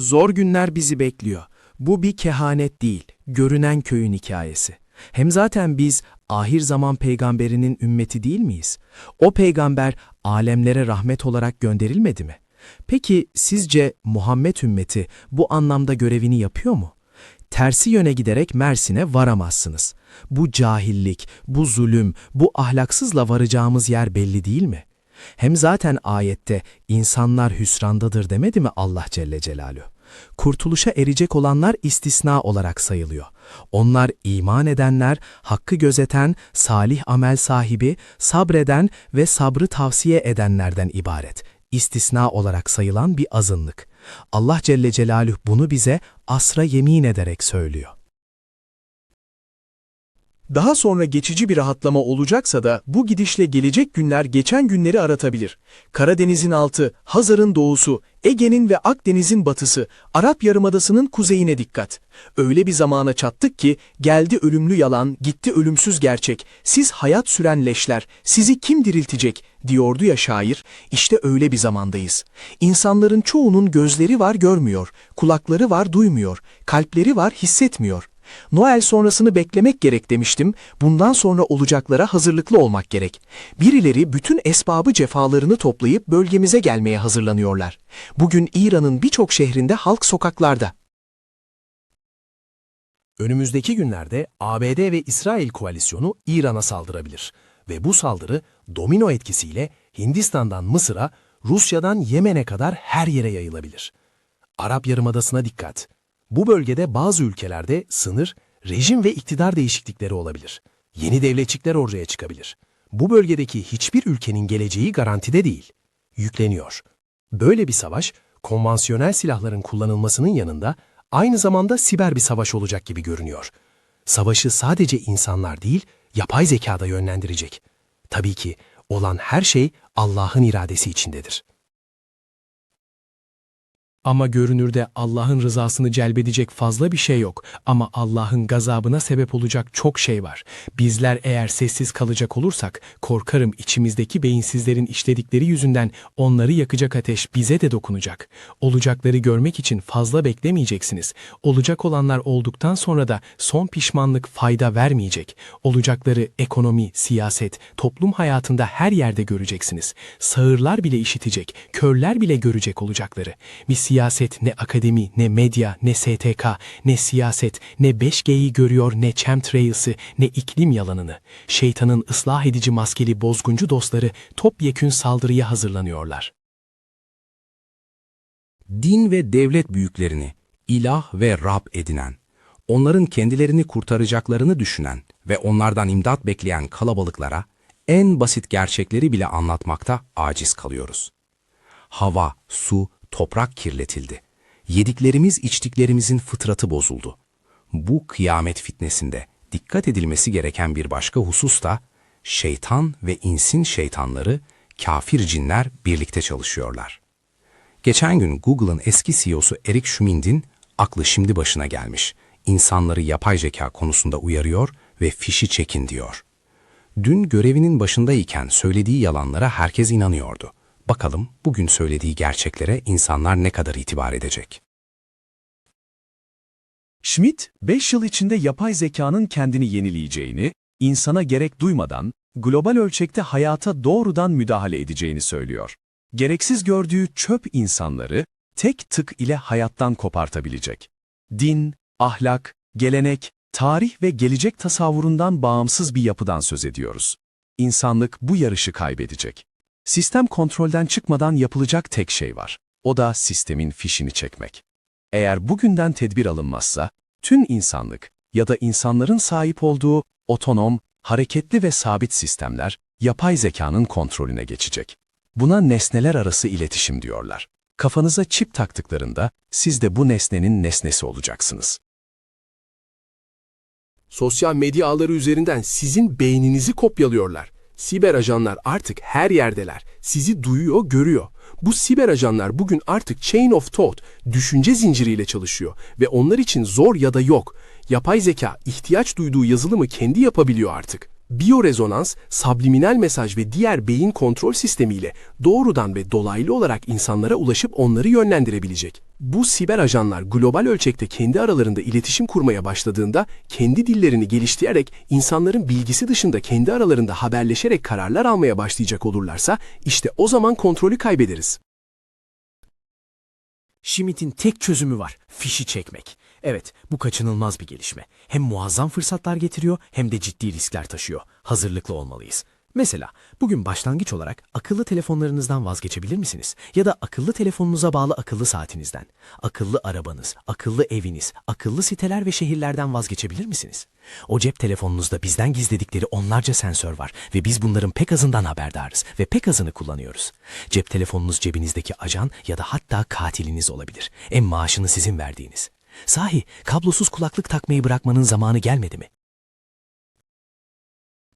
Zor günler bizi bekliyor. Bu bir kehanet değil, görünen köyün hikayesi. Hem zaten biz ahir zaman peygamberinin ümmeti değil miyiz? O peygamber alemlere rahmet olarak gönderilmedi mi? Peki sizce Muhammed ümmeti bu anlamda görevini yapıyor mu? Tersi yöne giderek Mersin'e varamazsınız. Bu cahillik, bu zulüm, bu ahlaksızla varacağımız yer belli değil mi? Hem zaten ayette insanlar hüsrandadır demedi mi Allah Celle Celaluhu? Kurtuluşa erecek olanlar istisna olarak sayılıyor. Onlar iman edenler, hakkı gözeten, salih amel sahibi, sabreden ve sabrı tavsiye edenlerden ibaret. İstisna olarak sayılan bir azınlık. Allah Celle Celaluhu bunu bize asra yemin ederek söylüyor. Daha sonra geçici bir rahatlama olacaksa da bu gidişle gelecek günler geçen günleri aratabilir. Karadeniz'in altı, Hazar'ın doğusu, Ege'nin ve Akdeniz'in batısı, Arap Yarımadası'nın kuzeyine dikkat. Öyle bir zamana çattık ki geldi ölümlü yalan, gitti ölümsüz gerçek. Siz hayat süren leşler, sizi kim diriltecek diyordu ya şair. İşte öyle bir zamandayız. İnsanların çoğunun gözleri var görmüyor, kulakları var duymuyor, kalpleri var hissetmiyor. Noel sonrasını beklemek gerek demiştim, bundan sonra olacaklara hazırlıklı olmak gerek. Birileri bütün esbabı cefalarını toplayıp bölgemize gelmeye hazırlanıyorlar. Bugün İran'ın birçok şehrinde halk sokaklarda. Önümüzdeki günlerde ABD ve İsrail koalisyonu İran'a saldırabilir ve bu saldırı domino etkisiyle Hindistan'dan Mısır'a, Rusya'dan Yemen'e kadar her yere yayılabilir. Arap Yarımadası'na dikkat. Bu bölgede bazı ülkelerde sınır, rejim ve iktidar değişiklikleri olabilir. Yeni devletçikler ortaya çıkabilir. Bu bölgedeki hiçbir ülkenin geleceği garantide değil. Yükleniyor. Böyle bir savaş, konvansiyonel silahların kullanılmasının yanında aynı zamanda siber bir savaş olacak gibi görünüyor. Savaşı sadece insanlar değil, yapay zekada yönlendirecek. Tabii ki olan her şey Allah'ın iradesi içindedir. Ama görünürde Allah'ın rızasını celbedecek fazla bir şey yok. Ama Allah'ın gazabına sebep olacak çok şey var. Bizler eğer sessiz kalacak olursak, korkarım içimizdeki beyinsizlerin işledikleri yüzünden onları yakacak ateş bize de dokunacak. Olacakları görmek için fazla beklemeyeceksiniz. Olacak olanlar olduktan sonra da son pişmanlık fayda vermeyecek. Olacakları ekonomi, siyaset, toplum hayatında her yerde göreceksiniz. Sağırlar bile işitecek, körler bile görecek olacakları. Bir siyaset ne akademi, ne medya, ne STK, ne siyaset, ne 5G'yi görüyor, ne chemtrails'ı, ne iklim yalanını. Şeytanın ıslah edici maskeli bozguncu dostları topyekün saldırıya hazırlanıyorlar. din ve devlet büyüklerini ilah ve Rab edinen, onların kendilerini kurtaracaklarını düşünen ve onlardan imdat bekleyen kalabalıklara en basit gerçekleri bile anlatmakta aciz kalıyoruz. Hava, su, toprak kirletildi. Yediklerimiz içtiklerimizin fıtratı bozuldu. Bu kıyamet fitnesinde dikkat edilmesi gereken bir başka husus da şeytan ve insin şeytanları, kafir cinler birlikte çalışıyorlar. Geçen gün Google'ın eski CEO'su Eric Schmidt'in aklı şimdi başına gelmiş. İnsanları yapay zeka konusunda uyarıyor ve fişi çekin diyor. Dün görevinin başındayken söylediği yalanlara herkes inanıyordu. Bakalım bugün söylediği gerçeklere insanlar ne kadar itibar edecek? Schmidt, 5 yıl içinde yapay zekanın kendini yenileyeceğini, insana gerek duymadan, global ölçekte hayata doğrudan müdahale edeceğini söylüyor. Gereksiz gördüğü çöp insanları tek tık ile hayattan kopartabilecek. Din, ahlak, gelenek, tarih ve gelecek tasavvurundan bağımsız bir yapıdan söz ediyoruz. İnsanlık bu yarışı kaybedecek. Sistem kontrolden çıkmadan yapılacak tek şey var. O da sistemin fişini çekmek. Eğer bugünden tedbir alınmazsa, tüm insanlık ya da insanların sahip olduğu otonom, hareketli ve sabit sistemler yapay zekanın kontrolüne geçecek. Buna nesneler arası iletişim diyorlar. Kafanıza çip taktıklarında siz de bu nesnenin nesnesi olacaksınız. Sosyal medya ağları üzerinden sizin beyninizi kopyalıyorlar. Siber ajanlar artık her yerdeler. Sizi duyuyor, görüyor. Bu siber ajanlar bugün artık chain of thought, düşünce zinciriyle çalışıyor ve onlar için zor ya da yok. Yapay zeka ihtiyaç duyduğu yazılımı kendi yapabiliyor artık. Biyorezonans, subliminal mesaj ve diğer beyin kontrol sistemiyle doğrudan ve dolaylı olarak insanlara ulaşıp onları yönlendirebilecek. Bu siber ajanlar global ölçekte kendi aralarında iletişim kurmaya başladığında kendi dillerini geliştirerek insanların bilgisi dışında kendi aralarında haberleşerek kararlar almaya başlayacak olurlarsa işte o zaman kontrolü kaybederiz. Schmidt'in tek çözümü var, fişi çekmek. Evet, bu kaçınılmaz bir gelişme. Hem muazzam fırsatlar getiriyor hem de ciddi riskler taşıyor. Hazırlıklı olmalıyız. Mesela bugün başlangıç olarak akıllı telefonlarınızdan vazgeçebilir misiniz? Ya da akıllı telefonunuza bağlı akıllı saatinizden, akıllı arabanız, akıllı eviniz, akıllı siteler ve şehirlerden vazgeçebilir misiniz? O cep telefonunuzda bizden gizledikleri onlarca sensör var ve biz bunların pek azından haberdarız ve pek azını kullanıyoruz. Cep telefonunuz cebinizdeki ajan ya da hatta katiliniz olabilir. En maaşını sizin verdiğiniz. Sahi kablosuz kulaklık takmayı bırakmanın zamanı gelmedi mi?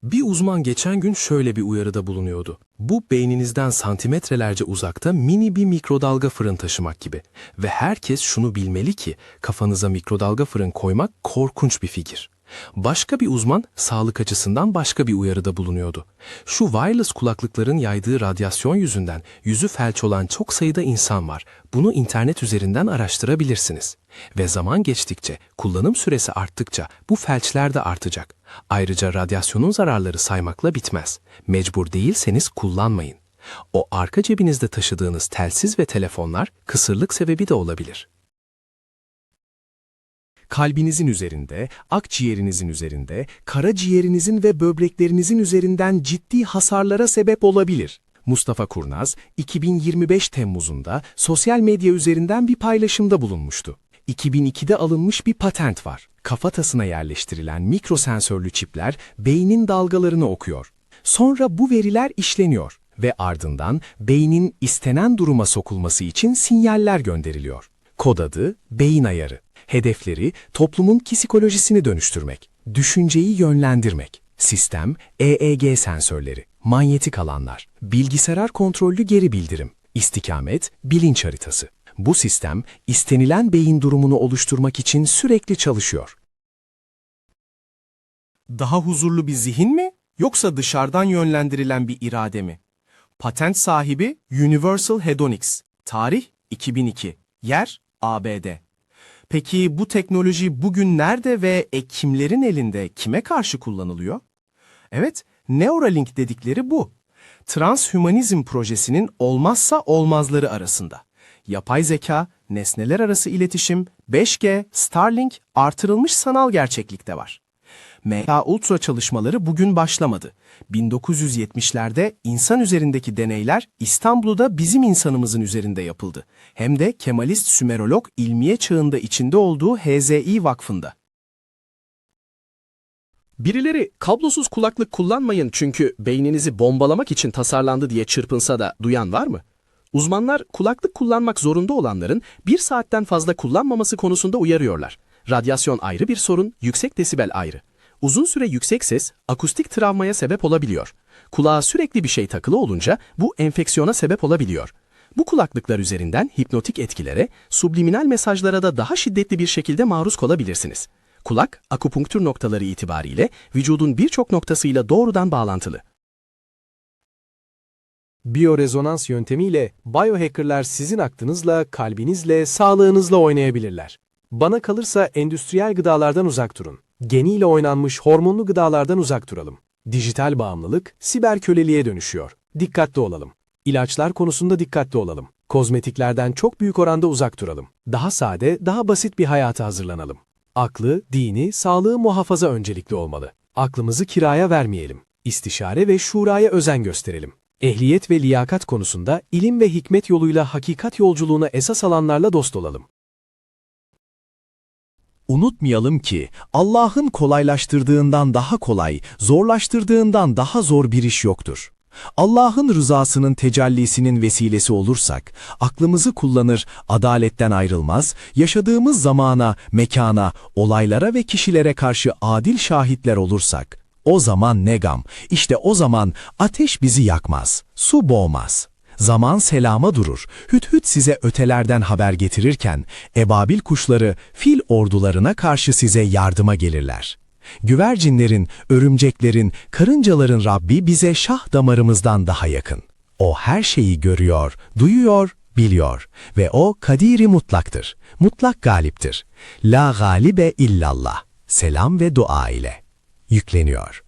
Bir uzman geçen gün şöyle bir uyarıda bulunuyordu. Bu beyninizden santimetrelerce uzakta mini bir mikrodalga fırın taşımak gibi. Ve herkes şunu bilmeli ki kafanıza mikrodalga fırın koymak korkunç bir fikir. Başka bir uzman sağlık açısından başka bir uyarıda bulunuyordu. Şu wireless kulaklıkların yaydığı radyasyon yüzünden yüzü felç olan çok sayıda insan var. Bunu internet üzerinden araştırabilirsiniz. Ve zaman geçtikçe, kullanım süresi arttıkça bu felçler de artacak. Ayrıca radyasyonun zararları saymakla bitmez. Mecbur değilseniz kullanmayın. O arka cebinizde taşıdığınız telsiz ve telefonlar kısırlık sebebi de olabilir. Kalbinizin üzerinde, akciğerinizin üzerinde, karaciğerinizin ve böbreklerinizin üzerinden ciddi hasarlara sebep olabilir. Mustafa Kurnaz, 2025 Temmuz'unda sosyal medya üzerinden bir paylaşımda bulunmuştu. 2002'de alınmış bir patent var. Kafatasına yerleştirilen mikrosensörlü çipler beynin dalgalarını okuyor. Sonra bu veriler işleniyor ve ardından beynin istenen duruma sokulması için sinyaller gönderiliyor. Kod adı beyin ayarı. Hedefleri toplumun psikolojisini dönüştürmek, düşünceyi yönlendirmek. Sistem EEG sensörleri, manyetik alanlar, bilgisayar kontrollü geri bildirim, istikamet, bilinç haritası. Bu sistem istenilen beyin durumunu oluşturmak için sürekli çalışıyor. Daha huzurlu bir zihin mi yoksa dışarıdan yönlendirilen bir irade mi? Patent sahibi Universal Hedonics. Tarih 2002. Yer ABD. Peki bu teknoloji bugün nerede ve e, kimlerin elinde, kime karşı kullanılıyor? Evet, Neuralink dedikleri bu. Transhümanizm projesinin olmazsa olmazları arasında. Yapay zeka, nesneler arası iletişim, 5G, Starlink, artırılmış sanal gerçeklik de var. MK Ultra çalışmaları bugün başlamadı. 1970'lerde insan üzerindeki deneyler İstanbul'da bizim insanımızın üzerinde yapıldı. Hem de Kemalist Sümerolog ilmiye çağında içinde olduğu HZI Vakfı'nda. Birileri kablosuz kulaklık kullanmayın çünkü beyninizi bombalamak için tasarlandı diye çırpınsa da duyan var mı? Uzmanlar kulaklık kullanmak zorunda olanların bir saatten fazla kullanmaması konusunda uyarıyorlar. Radyasyon ayrı bir sorun, yüksek desibel ayrı. Uzun süre yüksek ses akustik travmaya sebep olabiliyor. Kulağa sürekli bir şey takılı olunca bu enfeksiyona sebep olabiliyor. Bu kulaklıklar üzerinden hipnotik etkilere, subliminal mesajlara da daha şiddetli bir şekilde maruz kalabilirsiniz. Kulak, akupunktur noktaları itibariyle vücudun birçok noktasıyla doğrudan bağlantılı. Biyorezonans yöntemiyle biohackerlar sizin aklınızla, kalbinizle, sağlığınızla oynayabilirler. Bana kalırsa endüstriyel gıdalardan uzak durun. Geniyle oynanmış hormonlu gıdalardan uzak duralım. Dijital bağımlılık siber köleliğe dönüşüyor. Dikkatli olalım. İlaçlar konusunda dikkatli olalım. Kozmetiklerden çok büyük oranda uzak duralım. Daha sade, daha basit bir hayata hazırlanalım. Aklı, dini, sağlığı muhafaza öncelikli olmalı. Aklımızı kiraya vermeyelim. İstişare ve şuraya özen gösterelim. Ehliyet ve liyakat konusunda ilim ve hikmet yoluyla hakikat yolculuğuna esas alanlarla dost olalım. Unutmayalım ki Allah'ın kolaylaştırdığından daha kolay, zorlaştırdığından daha zor bir iş yoktur. Allah'ın rızasının tecellisinin vesilesi olursak, aklımızı kullanır, adaletten ayrılmaz, yaşadığımız zamana, mekana, olaylara ve kişilere karşı adil şahitler olursak, o zaman ne gam, işte o zaman ateş bizi yakmaz, su boğmaz. Zaman selama durur. Hüt hüt size ötelerden haber getirirken, ebabil kuşları fil ordularına karşı size yardıma gelirler. Güvercinlerin, örümceklerin, karıncaların Rabbi bize şah damarımızdan daha yakın. O her şeyi görüyor, duyuyor, biliyor ve o kadiri mutlaktır. Mutlak galiptir. La galibe illallah. Selam ve dua ile. Yükleniyor.